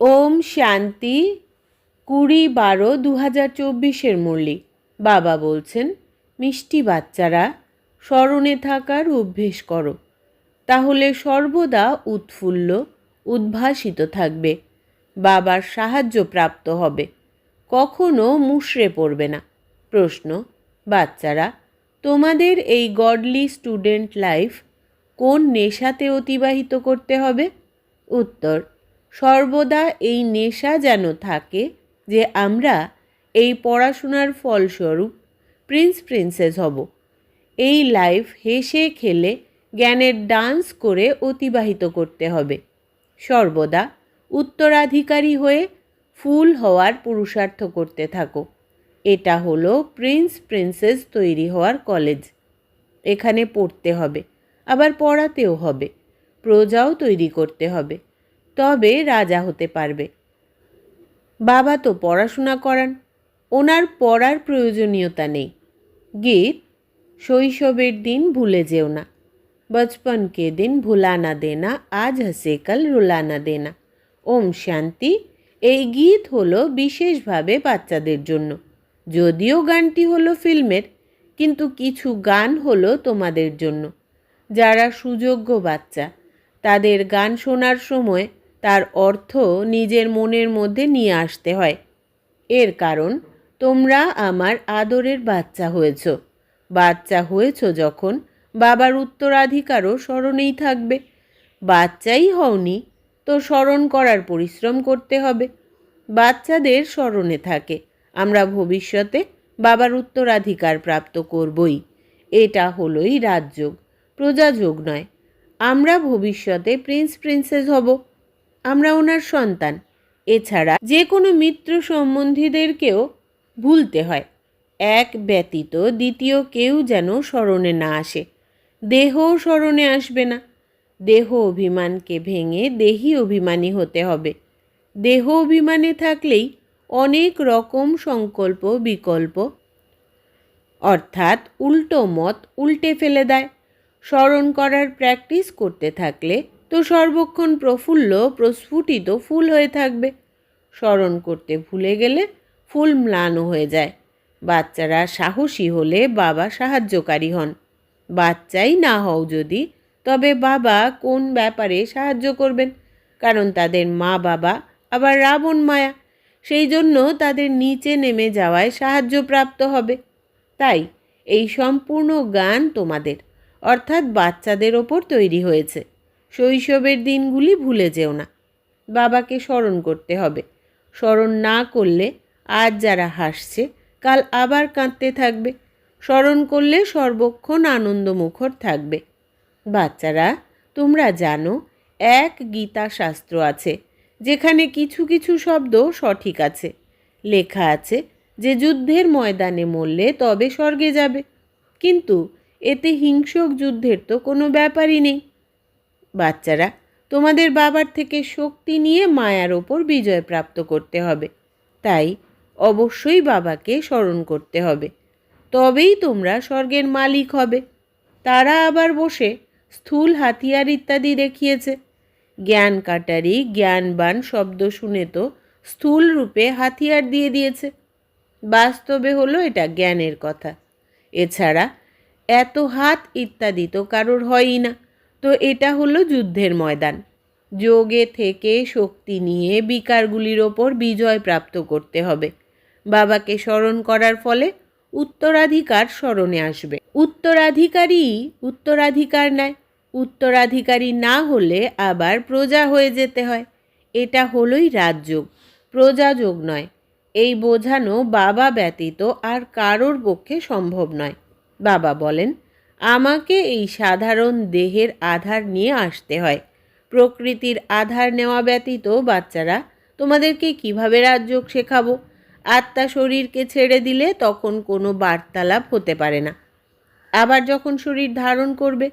ওম শান্তি কুড়ি বারো দু হাজার চব্বিশের মল্লিক। বাবা বলছেন, মিষ্টি বাচ্চারা, স্মরণে থাকার অভ্যেস করো। তাহলে সর্বদা উৎফুল্ল, উদ্ভাসিত থাকবে। বাবার সাহায্য প্রাপ্ত হবে। কখনো মুষড়ে পড়বে না। প্রশ্ন, বাচ্চারা, তোমাদের এই গডলি স্টুডেন্ট লাইফ কোন নেশাতে অতিবাহিত করতে হবে? উত্তর সর্বদা এই নেশা যেন থাকে যে আমরা এই পড়াশোনার ফলস্বরূপ প্রিন্স প্রিন্সেস হব। এই লাইফ হেসে খেলে জ্ঞানের ডান্স করে অতিবাহিত করতে হবে। সর্বদা উত্তরাধিকারী হয়ে ফুল হওয়ার পুরুষার্থ করতে থাকো। এটা হলো প্রিন্স প্রিন্সেস তৈরি হওয়ার কলেজ। এখানে পড়তে হবে, আবার পড়াতেও হবে। প্রজাও তৈরি করতে হবে। তবে রাজা হতে পারবে। বাবা তো পড়াশোনা করান, ওনার পড়ার প্রয়োজনীয়তা নেই। গীত শৈশবের দিন ভুলে যেও না বচপন কে দিন ভুলানা দেনা, আজ হসে কাল রুলানা দেনা। ওম শান্তি, এই গীত হলো বিশেষভাবে বাচ্চাদের জন্য। যদিও গানটি হলো ফিল্মের, কিন্তু কিছু গান হলো তোমাদের জন্য। যারা সুযোগ্য বাচ্চা, তাদের গান শোনার সময় তার অর্থ নিজের মনের মধ্যে নিয়ে আসতে হয়। এর কারণ, তোমরা আমার আদরের বাচ্চা হয়েছ। বাচ্চা হয়েছ যখন বাবার উত্তরাধিকারও স্মরণেই থাকবে। বাচ্চাই হওনি তো স্মরণ করার পরিশ্রম করতে হবে। বাচ্চাদের স্মরণে থাকে, আমরা ভবিষ্যতে বাবার উত্তরাধিকার প্রাপ্ত করবই। এটা হলোই রাজযোগ, প্রজাযোগ নয়। আমরা ভবিষ্যতে প্রিন্স, প্রিন্সেস হব। আমরা ওনার সন্তান। এছাড়া যে কোনো মিত্র সম্বন্ধীদেরকেও ভুলতে হয়। এক ব্যতীত দ্বিতীয় কেউ যেন স্মরণে না আসে। দেহও স্মরণে আসবে না। দেহ অভিমানকে ভেঙে দেহি অভিমানী হতে হবে। দেহ অভিমানে থাকলেই অনেক রকম সংকল্প, বিকল্প অর্থাৎ উল্টো মত উল্টে ফেলে দেয়। স্মরণ করার প্র্যাকটিস করতে থাকলে তো সর্বক্ষণ প্রফুল্ল প্রস্ফুটিত ফুল হয়ে থাকবে। স্মরণ করতে ভুলে গেলে ফুল ম্লানও হয়ে যায়। বাচ্চারা সাহসী হলে বাবা সাহায্যকারী হন। বাচ্চাই না হও যদি, তবে বাবা কোন ব্যাপারে সাহায্য করবেন? কারণ তাদের মা বাবা আবার রাবণ মায়া। সেই জন্য তাদের নিচে নেমে যাওয়ায় সাহায্য প্রাপ্ত হবে। তাই এই সম্পূর্ণ গান তোমাদের, অর্থাৎ বাচ্চাদের ওপর তৈরি হয়েছে। শৈশবের দিনগুলি ভুলে যেও না। বাবাকে স্মরণ করতে হবে। স্মরণ না করলে আজ যারা হাসছে, কাল আবার কাঁদতে থাকবে। স্মরণ করলে সর্বক্ষণ আনন্দমুখর থাকবে। বাচ্চারা, তোমরা জানো, এক গীতা শাস্ত্র আছে, যেখানে কিছু কিছু শব্দ সঠিক আছে। লেখা আছে, যে যুদ্ধের ময়দানে মরলে তবে স্বর্গে যাবে। কিন্তু এতে হিংসক যুদ্ধের তো কোনো ব্যাপারই নেই। বাচ্চারা, তোমাদের বাবার থেকে শক্তি নিয়ে মায়ার ওপর বিজয় প্রাপ্ত করতে হবে। তাই অবশ্যই বাবাকে স্মরণ করতে হবে। তবেই তোমরা স্বর্গের মালিক হবে। তারা আবার বসে স্থূল হাতিয়ার ইত্যাদি দেখিয়েছে। জ্ঞান কাটারি, জ্ঞানবান শব্দ শুনে তো স্থূল রূপে হাতিয়ার দিয়ে দিয়েছে। বাস্তবে হলো এটা জ্ঞানের কথা। এছাড়া এত হাত ইত্যাদি তো কারোর হয়ই না। তো এটা হলো যুদ্ধের ময়দান। যোগে থেকে শক্তি নিয়ে বিকারগুলির ওপর বিজয় প্রাপ্ত করতে হবে। বাবাকে স্মরণ করার ফলে উত্তরাধিকার স্মরণে আসবে। উত্তরাধিকারী উত্তরাধিকার নেয়। উত্তরাধিকারী না হলে আবার প্রজা হয়ে যেতে হয়। এটা হলোই রাজযোগ। প্রজাযোগ নয়। এই বোঝানো বাবা ব্যতীত আর কারোর পক্ষে সম্ভব নয়। বাবা বলেন আমাকে এই সাধারণ দেহের আধার নিয়ে আসতে হয়। প্রকৃতির আধার নেওয়া ব্যতীত বাচ্চারা, তোমাদেরকে কীভাবে রাজযোগ শেখাবো? আত্মা শরীরকে ছেড়ে দিলে তখন কোনো বার্তালাপ হতে পারে না। আবার যখন শরীর ধারণ করবে,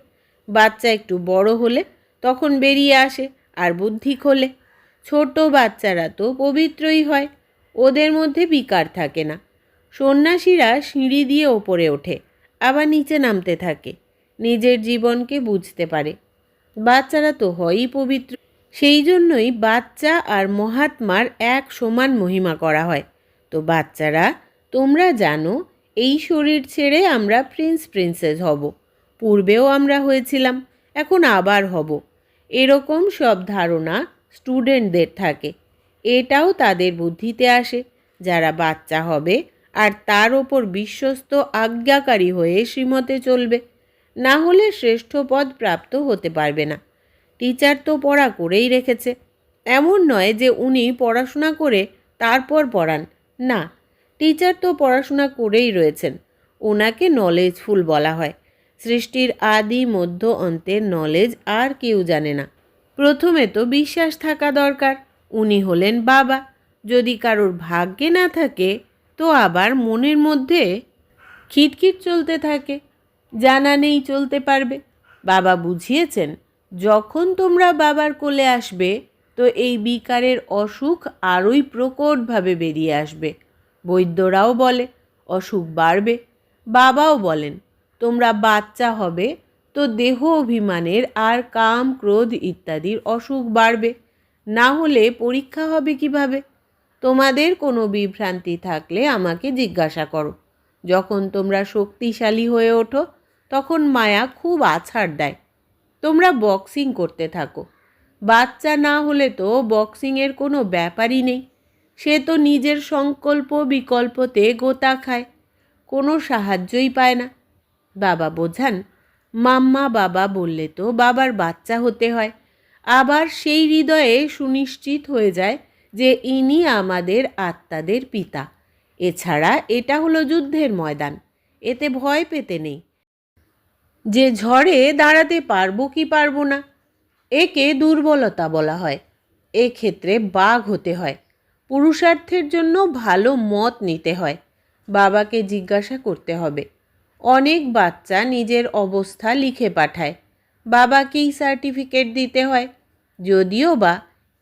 বাচ্চা একটু বড় হলে তখন বেরিয়ে আসে আর বুদ্ধি খোলে। ছোট বাচ্চারা তো পবিত্রই হয়, ওদের মধ্যে বিকার থাকে না। সন্ন্যাসীরা সিঁড়ি দিয়ে ওপরে ওঠে। আবার নিচে নামতে থাকে। নিজের জীবনকে বুঝতে পারে। বাচ্চারা তো হয়ই পবিত্র। সেই জন্যই বাচ্চা আর মহাত্মার এক সমান মহিমা করা হয়। তো বাচ্চারা, তোমরা জানো, এই শরীর ছেড়ে আমরা প্রিন্স, প্রিন্সেস হব। পূর্বেও আমরা হয়েছিলাম, এখন আবার হব। এরকম সব ধারণা স্টুডেন্টদের থাকে। এটাও তাদের বুদ্ধিতে আসে। যারা বাচ্চা হবে আর তার ওপর বিশ্বস্ত আজ্ঞাকারী হয়ে শ্রীমতে চলবে। না হলে শ্রেষ্ঠ পদ প্রাপ্ত হতে পারবে না। টিচার তো পড়া করেই রেখেছে। এমন নয় যে উনি পড়াশোনা করে তারপর পড়ান। না, টিচার তো পড়াশোনা করেই রয়েছেন। ওনাকে নলেজফুল বলা হয়। সৃষ্টির আদি মধ্য অন্তের নলেজ আর কেউ জানে না। প্রথমে তো বিশ্বাস থাকা দরকার। উনি হলেন বাবা। যদি কারোর ভাগ্যে না থাকে তো আবার মনের মধ্যে খিটখিট চলতে থাকে, জানা নেই চলতে পারবে। বাবা বুঝিয়েছেন, যখন তোমরা বাবার কোলে আসবে, তো এই বিকারের অসুখ আরোই প্রকটভাবে বেরিয়ে আসবে। বৈদ্যরাও বলে, অসুখ বাড়বে। বাবাও বলেন, তোমরা বাচ্চা হবে, তো দেহ অভিমানের আর কাম, ক্রোধ ইত্যাদির অসুখ বাড়বে। না হলে পরীক্ষা হবে কীভাবে? তোমাদের কোনো বিভ্রান্তি থাকলে আমাকে জিজ্ঞাসা করো। যখন তোমরা শক্তিশালী হয়ে ওঠো, তখন মায়া খুব আছাড় দেয়। তোমরা বক্সিং করতে থাকো। বাচ্চা না হলে তো বক্সিংয়ের কোনো ব্যাপারই নেই। সে তো নিজের সংকল্প বিকল্পতে গোতা খায়। কোনো সাহায্যই পায় না। বাবা বোঝান, মাম্মা বাবা বললে তো বাবার বাচ্চা হতে হয়। আবার সেই হৃদয়ে সুনিশ্চিত হয়ে যায় যে ইনি আমাদের আত্মাদের পিতা। এছাড়া এটা হলো যুদ্ধের ময়দান। এতে ভয় পেতে নেই। যে ঝড়ে দাঁড়াতে পারব কি পারব না, একে দুর্বলতা বলা হয়। এক্ষেত্রে বাঘ হতে হয়। পুরুষার্থের জন্য ভালো মত নিতে হয়। বাবাকে জিজ্ঞাসা করতে হবে। অনেক বাচ্চা নিজের অবস্থা লিখে পাঠায়। বাবাকেই সার্টিফিকেট দিতে হয়। যদিও বা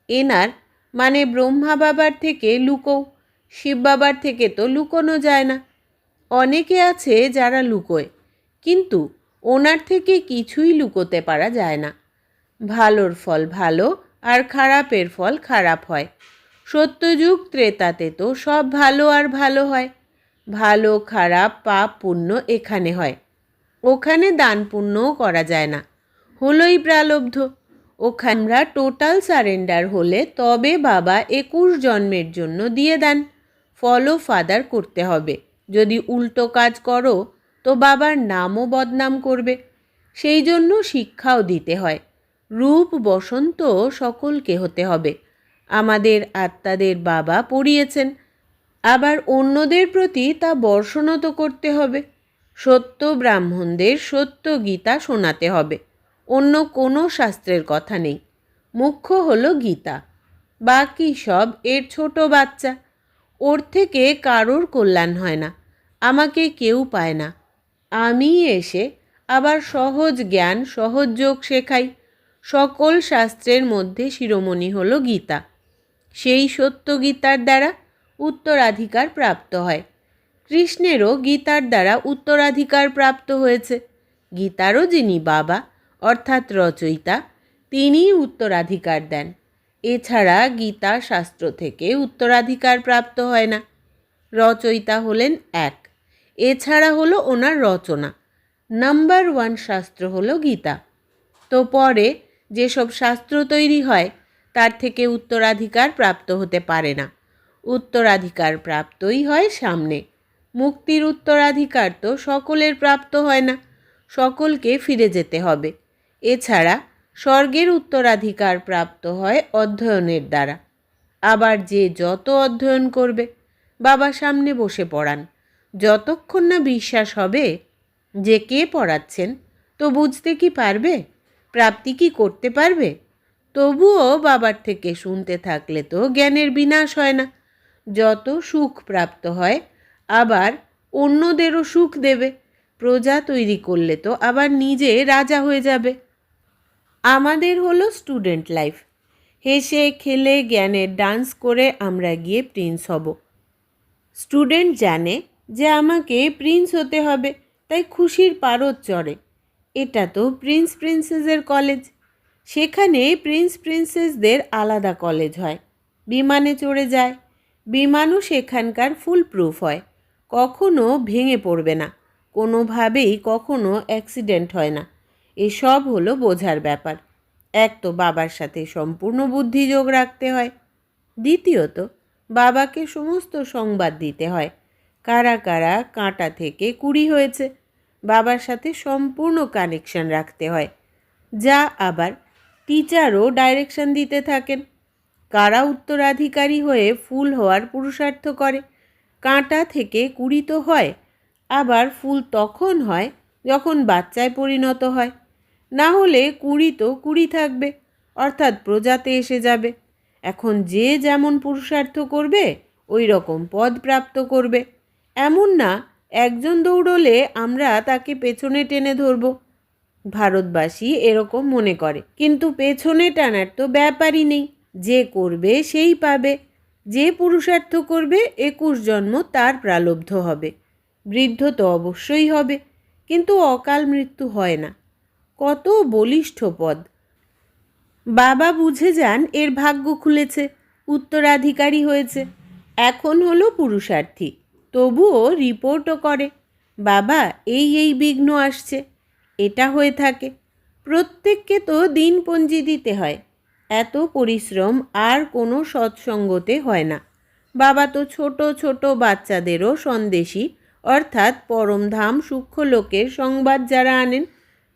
এনার মানে ব্রহ্মা বাবার থেকে লুকো, শিব বাবার থেকে তো লুকোনো যায় না। অনেকে আছে যারা লুকোয়, কিন্তু ওনার থেকে কিছুই লুকোতে পারা যায় না। ভালোর ফল ভালো আর খারাপের ফল খারাপ হয়। সত্যযুগ ত্রেতাতে তো সব ভালো আর ভালো হয়। ভালো, খারাপ, পাপ, পুণ্য এখানে হয়। ওখানে দান পুণ্যও করা যায় না। হলোই প্রালব্ধ। ওখানে আমরা টোটাল সারেন্ডার হলে তবে বাবা একুশ জন্মের জন্য দিয়ে দেন। ফলো ফাদার করতে হবে। যদি উল্টো কাজ করো, তো বাবার নামও বদনাম করবে। সেই জন্য শিক্ষাও দিতে হয়। রূপ বসন্ত সকলকে হতে হবে। আমাদের আত্মাদের বাবা পড়িয়েছেন। আবার অন্যদের প্রতি তা বর্ষণও তো করতে হবে। সত্য ব্রাহ্মণদের সত্য গীতা শোনাতে হবে। অন্য কোনো শাস্ত্রের কথা নেই। মুখ্য হলো গীতা। বাকি সব এর ছোট বাচ্চা। ওর থেকে কারোর কল্যাণ হয় না। আমাকে কেউ পায় না। আমি এসে আবার সহজ জ্ঞান, সহজ যোগ শেখাই। সকল শাস্ত্রের মধ্যে শিরোমণি হল গীতা। সেই সত্য গীতার দ্বারা উত্তরাধিকার প্রাপ্ত হয়। কৃষ্ণেরও গীতার দ্বারা উত্তরাধিকার প্রাপ্ত হয়েছে। গীতারও যিনি বাবা অর্থাৎ রচয়িতা, তিনিই উত্তরাধিকার দেন। এছাড়া গীতা শাস্ত্র থেকে উত্তরাধিকার প্রাপ্ত হয় না। রচয়িতা হলেন এক। এছাড়া হলো ওনার রচনা। নাম্বার ওয়ান শাস্ত্র হলো গীতা। তো পরে যেসব শাস্ত্র তৈরি হয়, তার থেকে উত্তরাধিকার প্রাপ্ত হতে পারে না। উত্তরাধিকার প্রাপ্তই হয় সামনে। মুক্তির উত্তরাধিকার তো সকলের প্রাপ্ত হয় না। সকলকে ফিরে যেতে হবে। এছাড়া স্বর্গের উত্তরাধিকার প্রাপ্ত হয় অধ্যয়নের দ্বারা। আবার যে যত অধ্যয়ন করবে, বাবা সামনে বসে পড়ান। যতক্ষণ না বিশ্বাস হবে যে কে পড়াচ্ছেন, তো বুঝতে কি পারবে? প্রাপ্তি কি করতে পারবে? তবুও বাবার থেকে শুনতে থাকলে তো জ্ঞানের বিনাশ হয় না। যত সুখ প্রাপ্ত হয়, আবার অন্যদেরও সুখ দেবে। প্রজা তৈরি করলে তো আবার নিজে রাজা হয়ে যাবে। আমাদের হলো স্টুডেন্ট লাইফ হেসে, খেলে জ্ঞানের ডান্স করে আমরা গিয়ে প্রিন্স হব। স্টুডেন্ট জানে যে আমাকে প্রিন্স হতে হবে, তাই খুশির পারদ চড়ে। এটা তো প্রিন্স প্রিন্সেসের কলেজ সেখানে প্রিন্স প্রিন্সেসদের আলাদা কলেজ হয়। বিমানে চড়ে যায়। বিমানও সেখানকার ফুল প্রুফ হয়। কখনো ভেঙে পড়বে না। কোনোভাবেই কখনো অ্যাক্সিডেন্ট হয় না। এসব হলো বোঝার ব্যাপার। এক তো বাবার সাথে সম্পূর্ণ বুদ্ধিযোগ রাখতে হয়। দ্বিতীয়ত, বাবাকে সমস্ত সংবাদ দিতে হয়। কারা কারা কাঁটা থেকে কুড়ি হয়েছে, বাবার সাথে সম্পূর্ণ কানেকশন রাখতে হয়। যা আবার টিচারও ডাইরেকশন দিতে থাকেন। কারা উত্তরাধিকারী হয়ে ফুল হওয়ার পুরুষার্থ করে। কাঁটা থেকে কুড়ি তো হয়, আবার ফুল তখন হয় যখন বাচ্চায় পরিণত হয়। না হলে কুড়ি তো কুড়ি থাকবে, অর্থাৎ প্রজাতে এসে যাবে। এখন যে যেমন পুরুষার্থ করবে ওই রকম পদ প্রাপ্ত করবে। এমন না, একজন দৌড়লে আমরা তাকে পেছনে টেনে ধরবো। ভারতবাসী এরকম মনে করে। কিন্তু পেছনে টানার তো ব্যাপারই নেই। যে করবে সেই পাবে। যে পুরুষার্থ করবে, একুশ জন্ম তার প্রালব্ধ হবে। বৃদ্ধ তো অবশ্যই হবে, কিন্তু অকাল মৃত্যু হয় না। কত বলিষ্ঠ পদ। বাবা বুঝে যান এর ভাগ্য খুলেছে, উত্তরাধিকারী হয়েছে, এখন হলো পুরুষার্থী, তবুও রিপোর্টও করে। বাবা এই এই বিঘ্ন আসছে, এটা হয়ে থাকে। প্রত্যেককে তো দিনপঞ্জি দিতে হয়, এত পরিশ্রম আর কোনো সৎসঙ্গতে হয় না। বাবা তো ছোট ছোট বাচ্চাদেরও সন্দেশী, অর্থাৎ পরমধাম সূক্ষ্ম লোকের সংবাদ যারা আনেন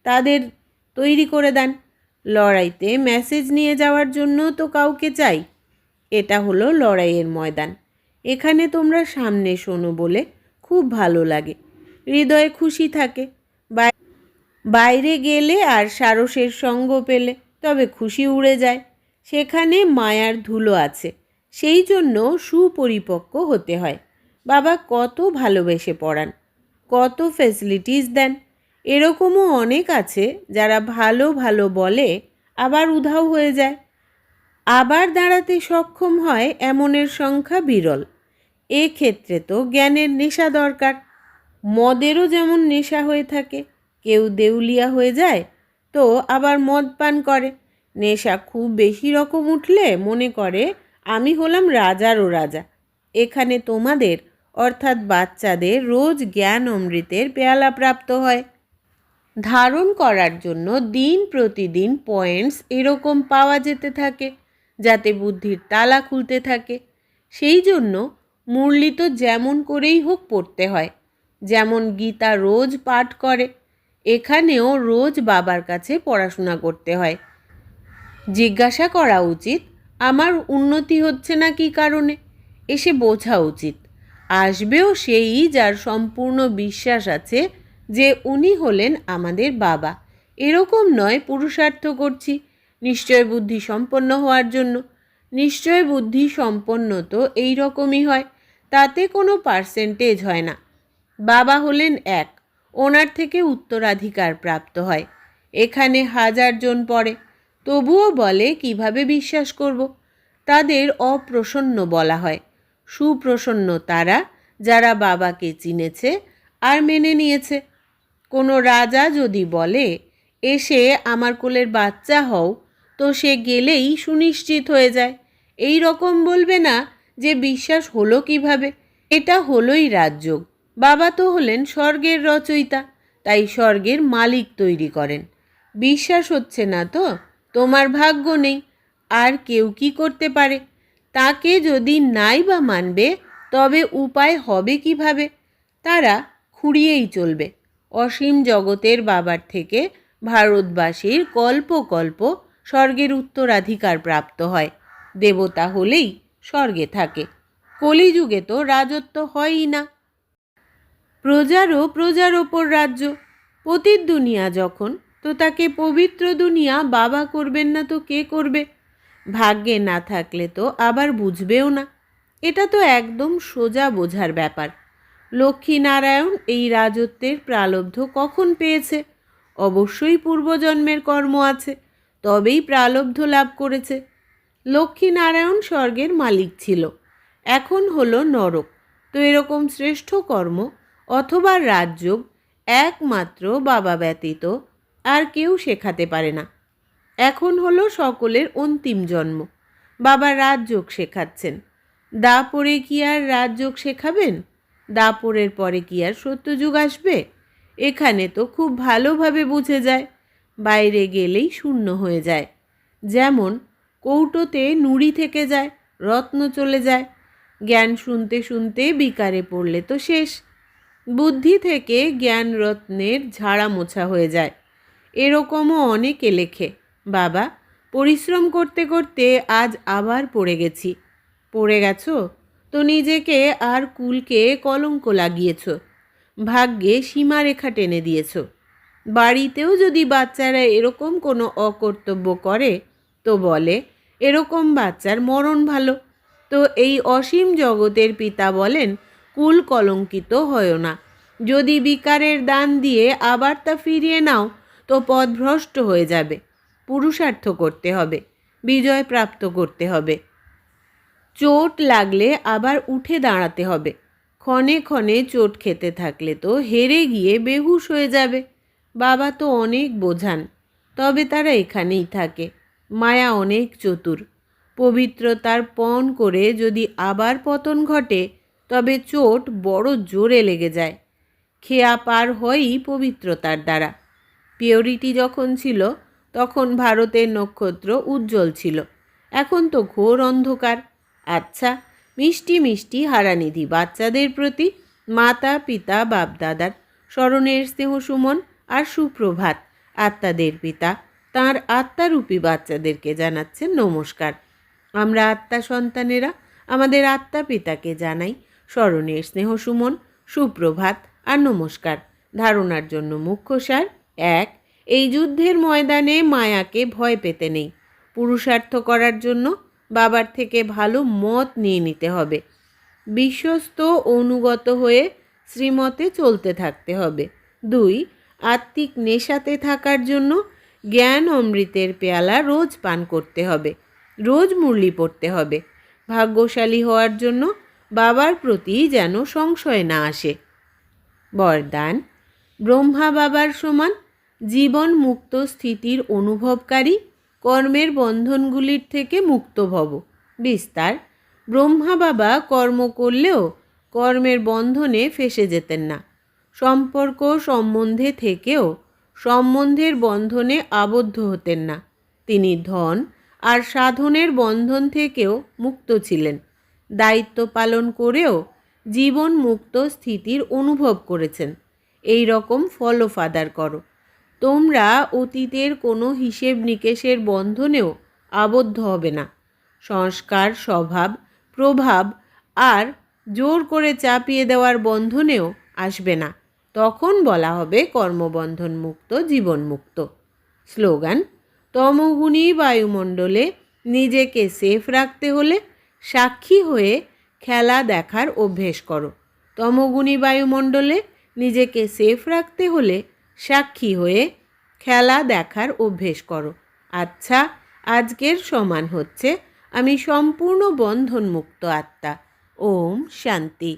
তাদের তৈরি করে দেন। লড়াইতে মেসেজ নিয়ে যাওয়ার জন্য তো কাউকে চাই। এটা হলো লড়াইয়ের ময়দান। এখানে তোমরা সামনে শোনো বলে খুব ভালো লাগে। হৃদয়ে খুশি থাকে। বাই- বাইরে গেলে আর সারসের সঙ্গ পেলে তবে খুশি উড়ে যায়। সেখানে মায়ার ধুলো আছে। সেই জন্য সুপরিপক্ক হতে হয়। বাবা কত ভালোবেসে পড়ান, কত ফেসিলিটিস দেন। এরকমও অনেক আছে যারা ভালো ভালো বলে, আবার উধাও হয়ে যায়। আবার দাঁড়াতে সক্ষম হয় এমনের সংখ্যা বিরল। এক্ষেত্রে তো জ্ঞানের নেশা দরকার। মদেরও যেমন নেশা হয়ে থাকে, কেউ দেউলিয়া হয়ে যায়, তো আবার মদ পান করে। নেশা খুব বেশি রকম উঠলে মনে করে, আমি হলাম রাজারও রাজা। এখানে তোমাদের, অর্থাৎ বাচ্চাদের, রোজ জ্ঞান অমৃতের পেয়ালা প্রাপ্ত হয়। ধারণ করার জন্য দিন প্রতিদিন পয়েন্টস এরকম পাওয়া যেতে থাকে, যাতে বুদ্ধির তালা খুলতে থাকে। সেই জন্য মুরলি তো যেমন করেই হোক পড়তে হয়, যেমন গীতা রোজ পাঠ করে, এখানেও রোজ বাবার কাছে পড়াশোনা করতে হয়। জিজ্ঞাসা করা উচিত, আমার উন্নতি হচ্ছে না কি কারণে? এসে বোঝা উচিত। আসবেও সেই যার সম্পূর্ণ বিশ্বাস আছে যে উনি হলেন আমাদের বাবা। এরকম নয় পুরুষার্থ করছি। নিশ্চয় বুদ্ধি সম্পন্ন হওয়ার জন্য। নিশ্চয় বুদ্ধি সম্পন্ন তো এই রকমই হয়। তাতে কোনো পার্সেন্টেজ হয় না। বাবা হলেন এক। ওনার থেকে উত্তরাধিকার প্রাপ্ত হয়। এখানে হাজার জন পড়ে। তবুও বলে কীভাবে বিশ্বাস করব? তাদের অপ্রসন্ন বলা হয়। সুপ্রসন্ন তারা যারা বাবাকে চিনেছে আর মেনে নিয়েছে। কোনো রাজা যদি বলে, এসে আমার কোলের বাচ্চা হও তো সে গেলেই সুনিশ্চিত হয়ে যায়। এই রকম বলবে না যে বিশ্বাস হলো কীভাবে। এটা হলোই রাজযোগ। বাবা তো হলেন স্বর্গের রচয়িতা, তাই স্বর্গের মালিক তৈরি করেন। বিশ্বাস হচ্ছে না তো, তোমার ভাগ্য নেই, আর কেউ কি করতে পারে? তাকে যদি নাই বা মানবে, তবে উপায় হবে কীভাবে? তারা খুঁড়িয়েই চলবে। অসীম জগতের বাবার থেকে ভারতবাসীর কল্প কল্প স্বর্গের উত্তরাধিকার প্রাপ্ত হয়। দেবতা হলেই স্বর্গে থাকে। কলিযুগে তো রাজত্ব হয়ই না। প্রজারও প্রজার ওপর রাজ্য। পতির দুনিয়া যখন, তো তাকে পবিত্র দুনিয়া বাবা করবেন না তো কে করবে? ভাগ্যে না থাকলে তো আবার বুঝবেও না। এটা তো একদম সোজা বোঝার ব্যাপার। লক্ষ্মীনারায়ণ এই রাজত্বের প্রালব্ধ কখন পেয়েছে? অবশ্যই পূর্বজন্মের কর্ম আছে, তবেই প্রালব্ধ লাভ করেছে। লক্ষ্মীনারায়ণ স্বর্গের মালিক ছিল, এখন হলো নরক। তো এরকম শ্রেষ্ঠ কর্ম অথবা রাজযোগ একমাত্র বাবা ব্যতীত আর কেউ শেখাতে পারে না। এখন হলো সকলের অন্তিম জন্ম, বাবা রাজযোগ শেখাচ্ছেন। দাপরে কি আর রাজযোগ শেখাবেন? দাপরের পরে কি আর সত্যযুগ আসবে? এখানে তো খুব ভালোভাবে বুঝে যায়, বাইরে গেলেই শূন্য হয়ে যায়। যেমন, কৌটোতে নুড়ি থেকে যায়, রত্ন চলে যায়। জ্ঞান শুনতে শুনতে বিকারে পড়লে তো শেষ। বুদ্ধি থেকে জ্ঞান রত্নের ঝাড়া মোছা হয়ে যায়। এরকমও অনেকে লেখে, বাবা, পরিশ্রম করতে করতে আজ আবার পড়ে গেছি। পড়ে গেছো? তো নিজেকে আর কুলকে কলঙ্ক লাগিয়েছ। ভাগ্যে সীমারেখা টেনে দিয়েছ। বাড়িতেও যদি বাচ্চারা এরকম কোনো অকর্তব্য করে, তো বলে, এরকম বাচ্চার মরণ ভালো। তো এই অসীম জগতের পিতা বলেন, কুল কলঙ্কিত হয় না। যদি বিকারের দান দিয়ে আবার তা ফিরিয়ে নাও, তো পথভ্রষ্ট হয়ে যাবে। পুরুষার্থ করতে হবে, বিজয় প্রাপ্ত করতে হবে। চোট লাগলে আবার উঠে দাঁড়াতে হবে। ক্ষণে ক্ষণে চোট খেতে থাকলে তো হেরে গিয়ে বেহুশ হয়ে যাবে। বাবা তো অনেক বোঝান, তবে তারা এখানেই থাকে। মায়া অনেক চতুর। পবিত্রতার পণ করে যদি আবার পতন ঘটে, তবে চোট বড় জোরে লেগে যায়। খেয়া পার হয়ই পবিত্রতার দ্বারা। পিওরিটি যখন ছিল, তখন ভারতের নক্ষত্র উজ্জ্বল ছিল। এখন তো ঘোর অন্ধকার। আচ্ছা মিষ্টি মিষ্টি হারানিধি বাচ্চাদের প্রতি মাতা, পিতা, বাপদাদার স্মরণের স্নেহ সুমন আর সুপ্রভাত আত্মাদের পিতা, তাঁর আত্মারূপী বাচ্চাদেরকে জানাচ্ছেন নমস্কার। আমরা আত্মা সন্তানেরা, আমাদের আত্মা পিতাকে জানাই স্মরণের স্নেহ সুমন, সুপ্রভাত আর নমস্কার। ধারণার জন্য মুখ্য সার এক, এই যুদ্ধের ময়দানে মায়াকে ভয় পেতে নেই। পুরুষার্থ করার জন্য বাবার থেকে ভালো মত নিয়ে নিতে হবে। বিশ্বস্ত অনুগত হয়ে শ্রীমতে চলতে থাকতে হবে। দুই, আত্মিক নেশাতে থাকার জন্য জ্ঞান অমৃতের পেয়ালা রোজ পান করতে হবে। রোজ মুরলি পড়তে হবে। ভাগ্যশালী হওয়ার জন্য বাবার প্রতি যেন সংশয় না আসে। বরদান, ব্রহ্মা বাবার সমান জীবন মুক্ত স্থিতির অনুভবকারী কর্মের বন্ধনগুলির থেকে মুক্ত ভব। বিস্তার, ব্রহ্মা বাবা কর্ম করলেও কর্মের বন্ধনে ফেসে যেতেন না। সম্পর্ক সম্বন্ধে থেকেও সম্বন্ধের বন্ধনে আবদ্ধ হতেন না। তিনি ধন আর সাধনের বন্ধন থেকেও মুক্ত ছিলেন। দায়িত্ব পালন করেও জীবন মুক্ত স্থিতির অনুভব করেছেন। এই রকম ফলো ফাদার করো। তোমরা অতীতের কোনো হিসেব নিকেশের বন্ধনেও আবদ্ধ হবে না। সংস্কার, স্বভাব, প্রভাব আর জোর করে চাপিয়ে দেওয়ার বন্ধনেও আসবে না। তখন বলা হবে কর্মবন্ধন মুক্ত জীবন মুক্ত স্লোগান, তমগুণী বায়ুমণ্ডলে নিজেকে সেফ রাখতে হলে সাক্ষী হয়ে খেলা দেখার অভ্যেস করো। তমগুণী বায়ুমণ্ডলে নিজেকে সেফ রাখতে হলে সাক্ষী হয়ে খেলা দেখার অভ্যেস করো। আচ্ছা আজকের সমান হচ্ছে, আমি সম্পূর্ণ বন্ধনমুক্ত আত্মা। ওম শান্তি।